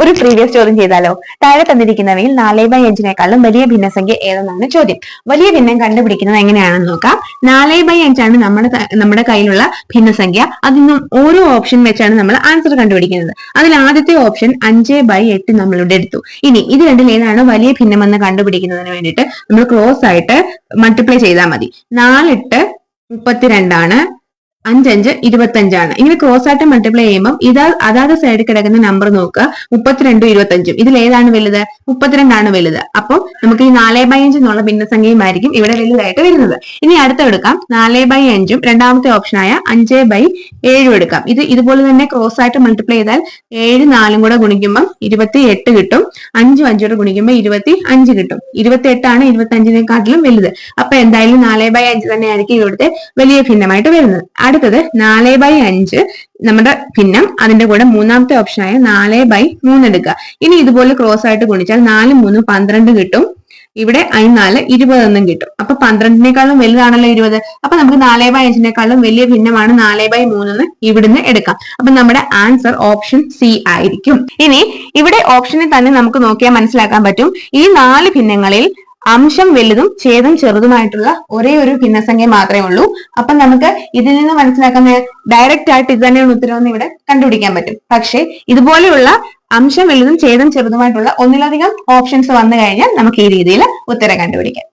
ഒരു പ്രീവിയസ് ചോദ്യം ചെയ്താലോ? താഴെ തന്നിരിക്കുന്നവയിൽ നാല് ബൈ അഞ്ചിനേക്കാളും വലിയ ഭിന്നസംഖ്യ ഏതെന്നാണ് ചോദ്യം. വലിയ ഭിന്നം കണ്ടുപിടിക്കുന്നത് എങ്ങനെയാണെന്ന് നോക്കാം. നാല് ബൈ അഞ്ചാണ് നമ്മുടെ നമ്മുടെ കയ്യിലുള്ള ഭിന്നസംഖ്യ. അതിൽ നിന്നും ഓരോ ഓപ്ഷൻ വെച്ചാണ് നമ്മൾ ആൻസർ കണ്ടുപിടിക്കുന്നത്. അതിൽ ആദ്യത്തെ ഓപ്ഷൻ അഞ്ച് ബൈ എട്ട് നമ്മളിവിടെ എടുത്തു ഇനി ഇത് രണ്ടിൽ ഏതാണ് വലിയ ഭിന്നമെന്ന് കണ്ടുപിടിക്കുന്നതിന് വേണ്ടിയിട്ട് നമ്മൾ ക്ലോസ് ആയിട്ട് മൾട്ടിപ്ലൈ ചെയ്താൽ മതി. നാലിട്ട് മുപ്പത്തിരണ്ടാണ്. അഞ്ചഞ്ച് ഇരുപത്തഞ്ചാണ്. ഇങ്ങനെ ക്രോസ് ആയിട്ട് മൾട്ടിപ്ലൈ ചെയ്യുമ്പോൾ ഇതാ അതാത് സൈഡിൽ കിടക്കുന്ന നമ്പർ നോക്കുക. മുപ്പത്തിരണ്ടും ഇരുപത്തഞ്ചും. ഇതിൽ ഏതാണ് വലുത്? മുപ്പത്തിരണ്ടാണ് വലുത്. അപ്പം നമുക്ക് ഈ നാല് ബൈ അഞ്ച് എന്നുള്ള ഭിന്നസംഖ്യയുമായിരിക്കും ഇവിടെ വലുതായിട്ട് വരുന്നത്. ഇനി അടുത്ത എടുക്കാം നാല് ബൈ അഞ്ചും രണ്ടാമത്തെ ഓപ്ഷനായ അഞ്ച് ബൈ ഏഴും എടുക്കാം. ഇത് ഇതുപോലെ തന്നെ ക്രോസ് ആയിട്ട് മൾട്ടിപ്ലൈ ചെയ്താൽ ഏഴ് നാലും കൂടെ ഗുണിക്കുമ്പോൾ ഇരുപത്തി എട്ട് കിട്ടും. അഞ്ചും അഞ്ചോടെ ഗുണിക്കുമ്പോൾ ഇരുപത്തി അഞ്ച് കിട്ടും. ഇരുപത്തി എട്ടാണ് ഇരുപത്തി അഞ്ചിനെക്കാട്ടിലും വലുത്. അപ്പൊ എന്തായാലും നാല് ബൈ അഞ്ച് തന്നെയായിരിക്കും ഇവിടുത്തെ വലിയ ഭിന്നമായിട്ട് വരുന്നത്. അടുത്തത് നാല് ബൈ അഞ്ച് നമ്മുടെ ഭിന്നം അതിന്റെ കൂടെ മൂന്നാമത്തെ ഓപ്ഷനായ നാല് ബൈ മൂന്ന് എടുക്കുക. ഇനി ഇതുപോലെ ക്രോസ് ആയിട്ട് ഗുണിച്ചാൽ നാല് മൂന്ന് പന്ത്രണ്ട് കിട്ടും. ഇവിടെ അതിനാല് ഇരുപത് എന്നും കിട്ടും. അപ്പൊ പന്ത്രണ്ടിനേക്കാളും വലുതാണല്ലോ ഇരുപത്. അപ്പൊ നമുക്ക് നാല് ബൈ അഞ്ചിനേക്കാളും വലിയ ഭിന്നമാണ് നാല് ബൈ മൂന്നെന്ന് ഇവിടുന്ന് എടുക്കാം. അപ്പൊ നമ്മുടെ ആൻസർ ഓപ്ഷൻ സി ആയിരിക്കും. ഇനി ഇവിടെ ഓപ്ഷനിൽ തന്നെ നമുക്ക് നോക്കിയാൽ മനസ്സിലാക്കാൻ പറ്റും. ഈ നാല് ഭിന്നങ്ങളിൽ അംശം വലുതും ഛേദം ചെറുതുമായിട്ടുള്ള ഒരേ ഒരു ഭിന്നസംഖ്യ മാത്രമേ ഉള്ളൂ. അപ്പൊ നമുക്ക് ഇതിൽ നിന്ന് മനസ്സിലാക്കുന്ന ഡയറക്റ്റ് ആയിട്ട് ഇത് തന്നെയാണ് ഉത്തരവെന്ന് ഇവിടെ കണ്ടുപിടിക്കാൻ പറ്റും. പക്ഷേ ഇതുപോലെയുള്ള അംശം വലുതും ഛേദം ചെറുതുമായിട്ടുള്ള ഒന്നിലധികം ഓപ്ഷൻസ് വന്നു കഴിഞ്ഞാൽ നമുക്ക് ഈ രീതിയിൽ ഉത്തരം കണ്ടുപിടിക്കാം.